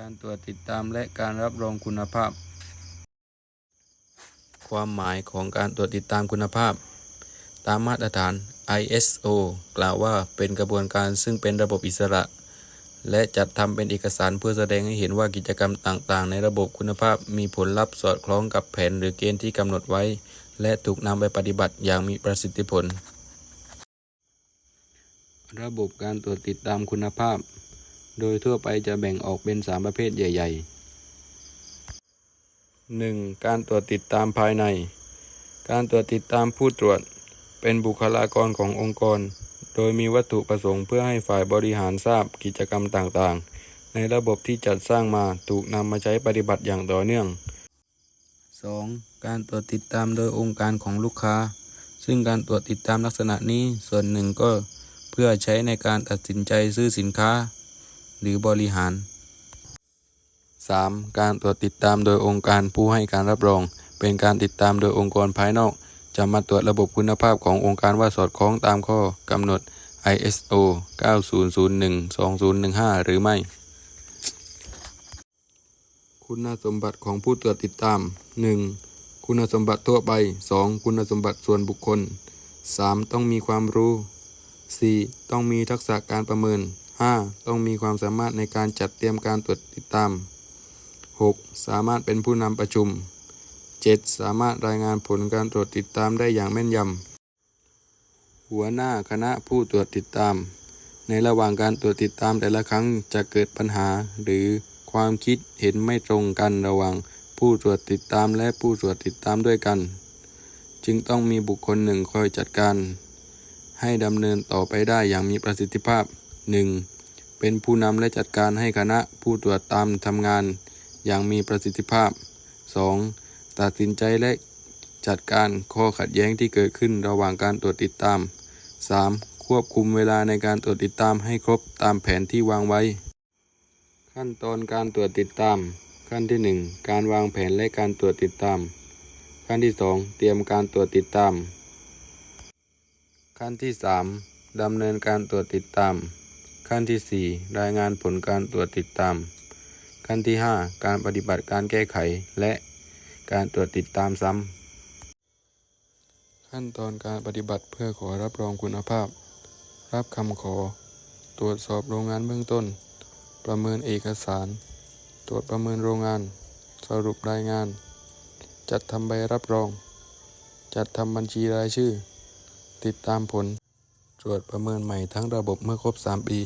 การตรวจติดตามและการรับรองคุณภาพ ความหมายของการตรวจติดตามคุณภาพ ตามมาตรฐาน ISO กล่าวว่าเป็นกระบวนการซึ่งเป็นระบบอิสระ และจัดทำเป็นเอกสารเพื่อแสดงให้เห็นว่ากิจกรรมต่างๆ ในระบบคุณภาพมีผลลัพธ์สอดคล้องกับแผนหรือเกณฑ์ที่กำหนดไว้ และถูกนำไปปฏิบัติอย่างมีประสิทธิผล ระบบการตรวจติดตามคุณภาพ โดยทั่วไปจะแบ่งออกเป็น 3 ประเภทใหญ่ ๆ 1. การตรวจติดตามภายใน การตรวจติดตามผู้ตรวจ เป็นบุคลากรขององค์กร โดยมีวัตถุประสงค์เพื่อให้ฝ่ายบริหารทราบกิจกรรมต่างๆ ในระบบที่จัดสร้างมาถูกนำมาใช้ปฏิบัติอย่างต่อเนื่อง 2. การตรวจติดตามโดยองค์การของลูกค้า ซึ่งการตรวจติดตามลักษณะนี้ส่วนหนึ่งก็เพื่อใช้ในการตัดสินใจซื้อสินค้า หรือบริหาร 3. การตรวจติดตามโดยองค์การผู้ให้การรับรอง เป็นการติดตามโดยองค์กรภายนอก จะมาตรวจระบบคุณภาพขององค์การว่าสอดคล้องตามข้อกำหนด ISO 9001-2015 หรือไม่ คุณสมบัติของผู้ตรวจติดตาม 1. คุณสมบัติทั่วไป 2. คุณสมบัติส่วนบุคคล 3. ต้องมีความรู้ 4. ต้องมีทักษะการประเมิน 5. ต้องมีความสามารถในการจัดเตรียมการตรวจติดตาม 6. สามารถเป็นผู้นำประชุม 7. สามารถรายงานผลการตรวจติดตามได้อย่างแม่นยำ หัวหน้าคณะผู้ตรวจติดตาม ในระหว่างการตรวจติดตามแต่ละครั้งจะเกิดปัญหา หรือความคิดเห็นไม่ตรงกันระหว่างผู้ตรวจติดตามและผู้ตรวจติดตามด้วยกัน จึงต้องมีบุคคลหนึ่งคอยจัดการ ให้ดำเนินต่อไปได้อย่างมีประสิทธิภาพ 1. เป็นผู้นำและจัดการให้คณะผู้ตรวจตามทำงานอย่างมีประสิทธิภาพ 2. ตัดสินใจและจัดการข้อขัดแย้งที่เกิดขึ้นระหว่างการตรวจติดตาม 3. ควบคุมเวลาในการตรวจติดตามให้ครบตามแผนที่วางไว้ ขั้นตอนการตรวจติดตาม ขั้นที่ 1 การวางแผนและการตรวจติดตาม ขั้นที่ 2 เตรียมการตรวจติดตาม ขั้นที่ 3ดำเนินการตรวจติดตาม ขั้นที่ 4 รายงานผลการตรวจติดตาม ขั้นที่ 5 การปฏิบัติการแก้ไขและการตรวจติดตามซ้ำ ขั้นตอนการปฏิบัติเพื่อขอรับรองคุณภาพ รับคำขอ ตรวจสอบโรงงานเบื้องต้น ประเมินเอกสาร ตรวจประเมินโรงงาน สรุปรายงาน จัดทำใบรับรอง จัดทำบัญชีรายชื่อ ติดตามผล ตรวจประเมินใหม่ทั้งระบบเมื่อครบ 3 ปี